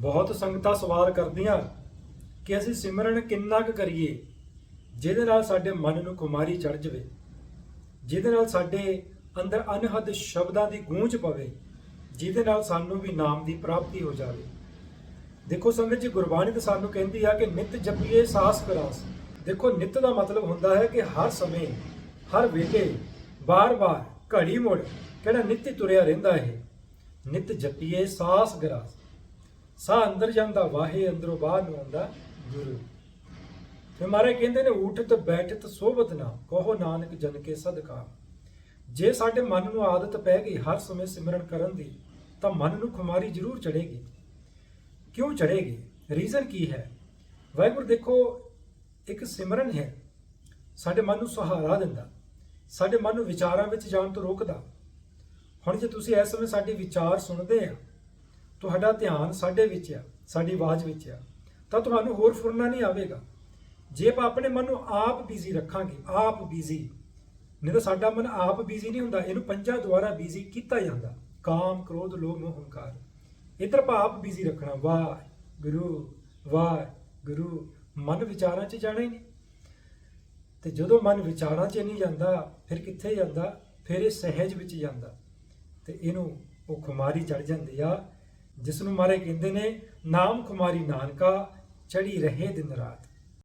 ਬਹੁਤ ਸੰਗਤਾਂ ਸਵਾਲ ਕਰਦੀਆਂ ਕਿ ਅਸੀਂ ਸਿਮਰਨ ਕਿੰਨਾ ਕੁ ਕਰੀਏ, ਜਿਹਦੇ ਨਾਲ ਸਾਡੇ ਮਨ ਨੂੰ ਕੁਮਾਰੀ ਚੜ ਜਾਵੇ, ਜਿਹਦੇ ਨਾਲ ਸਾਡੇ ਅੰਦਰ ਅਨਹਦ ਸ਼ਬਦਾਂ ਦੀ ਗੂੰਜ ਪਵੇ, ਜਿਹਦੇ ਨਾਲ ਸਾਨੂੰ ਵੀ ਨਾਮ ਦੀ ਪ੍ਰਾਪਤੀ ਹੋ ਜਾਵੇ। ਦੇਖੋ ਸੰਗਤ ਜੀ, ਗੁਰਬਾਣੀ ਤਾਂ ਸਾਨੂੰ ਕਹਿੰਦੀ ਆ ਕਿ ਨਿਤ ਜਪੀਏ ਸਾਸ ਕਰਾਸ ਦੇਖੋ ਨਿਤ ਦਾ ਮਤਲਬ ਹੁੰਦਾ ਹੈ ਕਿ ਹਰ ਸਮੇਂ, ਹਰ ਵੇਲੇ ਬਾਰ-ਬਾਰ ਘੜੀ ਮੁੜ ਕਿਹੜਾ ਨਿਤ ਹੀ ਤੁਰਿਆ ਰਹਿੰਦਾ ਹੈ ਨਿਤ ਜਪੀਏ ਸਾਸ ਗਰਾਸ ਸਾਹ ਅੰਦਰ ਜਾਂਦਾ, ਵਾਹੇ ਅੰਦਰੋਂ ਬਾਹਰ ਨੂੰ ਆਉਂਦਾ ਗੁਰੂ। ਫਿਰ ਮਾਰੇ ਕਹਿੰਦੇ ਨੇ, ਉਠਤ, ਬੈਠਤ, ਸੋਭਤ ਨਾ, ਕਹੋ ਨਾਨਕ ਜਨ ਕੇ ਸਦਕਾ। ਜੇ ਸਾਡੇ ਮਨ ਨੂੰ ਆਦਤ ਪੈ ਗਈ ਹਰ ਸਮੇਂ ਸਿਮਰਨ ਕਰਨ ਦੀ, ਤਾਂ ਮਨ ਨੂੰ ਖੁਮਾਰੀ ਜ਼ਰੂਰ ਚੜੇਗੀ ਕਿਉਂ ਚੜੇਗੀ ਰੀਜ਼ਨ ਕੀ ਹੈ? ਵਾਹਿਗੁਰੂ, ਦੇਖੋ, ਇੱਕ ਸਿਮਰਨ ਹੈ। ਸਾਡੇ ਮਨ ਨੂੰ ਸਹਾਰਾ ਦਿੰਦਾ। ਸਾਡੇ ਮਨ ਨੂੰ ਵਿਚਾਰਾਂ ਵਿੱਚ ਜਾਣ ਤੋਂ ਰੋਕਦਾ। ਹੁਣ ਜੇ ਤੁਸੀਂ ਇਸ ਸਮੇਂ ਸਾਡੇ ਵਿਚਾਰ ਸੁਣਦੇ ਆ ਤੁਹਾਡਾ ਧਿਆਨ ਸਾਡੇ ਵਿੱਚ ਆ, ਸਾਡੀ ਆਵਾਜ਼ ਵਿੱਚ ਆ, ਤਾਂ ਤੁਹਾਨੂੰ ਹੋਰ ਫੁਰਨਾ ਨਹੀਂ ਆਵੇਗਾ। ਜੇ ਆਪਾਂ ਆਪਣੇ ਮਨ ਨੂੰ ਆਪ ਬਿਜ਼ੀ ਰੱਖਾਂਗੇ, ਆਪ ਬਿਜ਼ੀ ਨਹੀਂ ਤਾਂ ਸਾਡਾ ਮਨ ਆਪ ਬਿਜ਼ੀ ਨਹੀਂ ਹੁੰਦਾ, ਇਹਨੂੰ ਪੰਜਾਂ ਦੁਆਰਾ ਬਿਜ਼ੀ ਕੀਤਾ ਜਾਂਦਾ। ਕਾਮ, ਕ੍ਰੋਧ, ਲੋਭ, ਮੋਹ, ਹੰਕਾਰ। ਇਧਰ ਆਪਾਂ ਆਪ ਬਿਜ਼ੀ ਰੱਖਣਾ ਵਾਹ ਗੁਰੂ ਵਾਹ ਗੁਰੂ ਮਨ ਵਿਚਾਰਾਂ 'ਚ ਜਾਣਾ ਹੀ ਨਹੀਂ। ਤੇ ਜਦੋਂ ਮਨ ਵਿਚਾਰਾਂ 'ਚ ਨਹੀਂ ਜਾਂਦਾ, ਫਿਰ ਕਿੱਥੇ ਜਾਂਦਾ? ਫਿਰ ਇਹ ਸਹਿਜ ਵਿੱਚ ਜਾਂਦਾ। ਤੇ ਇਹਨੂੰ ਉਹ ਖੁਮਾਰੀ ਚੜ ਜਾਂਦੀ ਆ। ਜਿਸ ਨੂੰ ਮਾਰੇ ਕਹਿੰਦੇ ਨੇ ਨਾਮ ਕੁਮਾਰੀ ਨਾਨਕਾ ਚੜੀ ਰਹੇ ਦਿਨ ਰਾਤ।